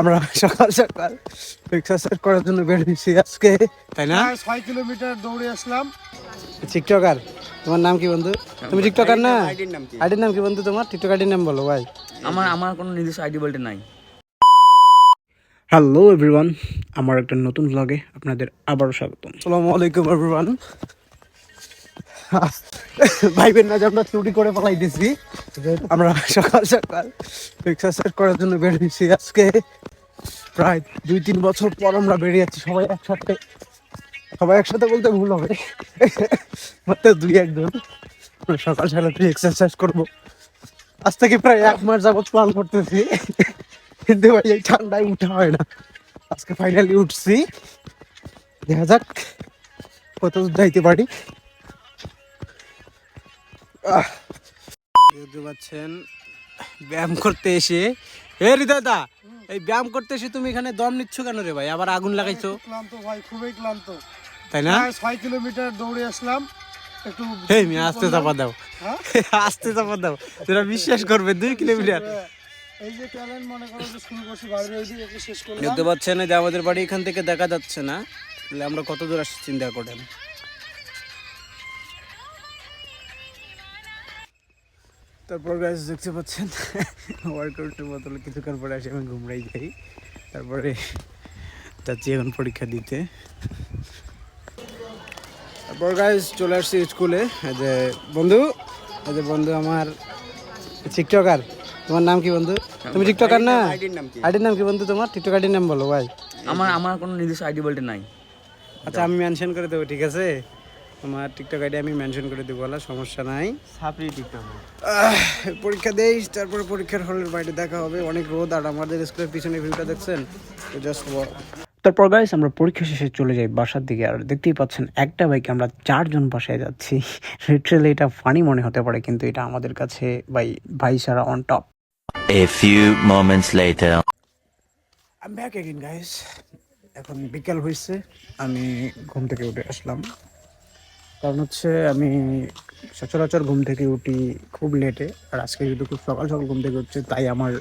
আমরা সকাল সকাল এক্সারসাইজ করার জন্য বেরিয়েছি আজকে তাই না? প্রায় ছয় কিলোমিটার দৌড়ে আসলাম। টিকটকার তোমার নাম কি বন্ধু? তুমি টিকটকার না? আইডির নাম কি? আইডির নাম কি বন্ধু তোমার? টিকটক আইডির নাম বলো ভাই। আমার আমার কোনো নিজস্ব আইডি বলতে নাই। হ্যালো এভরিওয়ান আমার একটা নতুন ব্লগে আপনাদের আবারও স্বাগতম। আসসালামু আলাইকুম এভরিওয়ান ভাইবেন না যে আমরা চুরি করে পালাই দিছি। আমরা সকাল সকাল এক্সারসাইজ করার জন্য বেরিয়েছি আজকে। প্রায় দুই, তিন বছর পর আমরা বেরিয়ে যাচ্ছি। সবাই একসাথে সবাই একসাথে বলতে ভুল হবে। মাত্র দুই, একজন। সকাল সকাল একটু এক্সারসাইজ করব। আজ থেকে প্রায় এক মাস যাবৎ প্ল্যান করতেছি। কিন্তু ভাই, এই ঠান্ডায় উঠা হয় না। আজকে ফাইনালি উঠছি। দেখা যাক কত যাইতে পারি। দেখতে পাচ্ছেন, ব্যায়াম করতে এসে। হে হৃদয় দা এই ব্যায়াম করতে এসে তুমি এখানে দম নিচ্ছ কেন রে ভাই? আবার আগুন লাগাইছো? ক্লান্ত ভাই খুবই ক্লান্ত। তাই না? ছয় কিলোমিটার দৌড়ে আসলাম। একটু হে মিয়া আস্তে চাপা দাও। হ্যাঁ? আস্তে চাপা দাও। তোরা বিশ্বাস করবে দুই কিলোমিটার। এই যে ট্যালেন্ট মনে করো যে শুরু করছি বাইরে ওই দিকে শেষ করলাম। দেখতে পাচ্ছেন যে আমাদের বাড়ি এখান থেকে দেখা যাচ্ছে না। তাহলে আমরা কত দূর আসছি চিন্তা করেন। তারপর গাছ দেখতে পাচ্ছেন ওয়ার্কআউটের বদলে কিছুক্ষণ পরে আসে আমি ঘুমরাই যাই। তারপরে যাচ্ছি এখন পরীক্ষা দিতে। তারপর গাইজ চলে আসছি স্কুলে যে বন্ধু যে বন্ধু আমার টিকটকার তোমার নাম কি বন্ধু? তুমি টিকটকার না? আইডির নাম কি? আইডির নাম কি বন্ধু তোমার? টিকটক আইডির নাম বলো ভাই। আমার আমার কোনো নির্দিষ্ট আইডি বলতে নাই। আচ্ছা আমি মেনশন করে দেবো ঠিক আছে? তোমার টিকটক আইডি আমি মেনশন করে দেবো বলা সমস্যা নাই। সাপড়ি টিকটক আহ, পরীক্ষা দেই তারপরে পরীক্ষার হলের বাইরে দেখা হবে। অনেক রোদ আর আমাদের স্কুলের পিছনে ভিউটা দেখছেন? জাস্ট তারপর গাইস আমরা পরীক্ষা শেষে চলে যাই বাসার দিকে আর দেখতেই পাচ্ছেন একটা বাইকে আমরা চারজন বাসায় যাচ্ছি। লিটারালি এটা ফানি মনে হতে পারে কিন্তু এটা আমাদের কাছে ভাই ভাই সারা on top A few moments later. আমি ব্যাক এগেন গাইস এখন বিকেল হয়েছে আমি ঘুম থেকে উঠে আসলাম। কারণ হচ্ছে আমি সচরাচর ঘুম থেকে উঠি খুব লেটে আর আজকে যেহেতু খুব সকাল সকাল ঘুম থেকে উঠছে, তাই আমার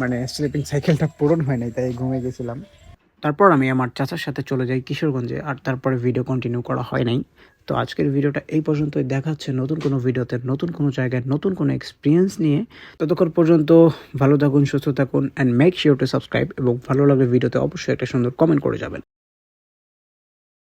মানে স্লিপিং সাইকেলটা পূরণ হয় নাই, তাই ঘুমে গেছিলাম। তারপর আমি আমার চাচার সাথে চলে যাই কিশোরগঞ্জে, আর তারপরে ভিডিও কন্টিনিউ করা হয় নাই। তো আজকের ভিডিওটা এই পর্যন্তই, দেখা হচ্ছে নতুন কোনো ভিডিওতে, নতুন কোনো জায়গায়, নতুন কোনো এক্সপিরিয়েন্স নিয়ে। ততক্ষণ পর্যন্ত ভালো থাকুন, সুস্থ থাকুন and make sure to subscribe এবং ভালো লাগলে ভিডিওতে অবশ্যই একটা সুন্দর কমেন্ট করে যাবেন।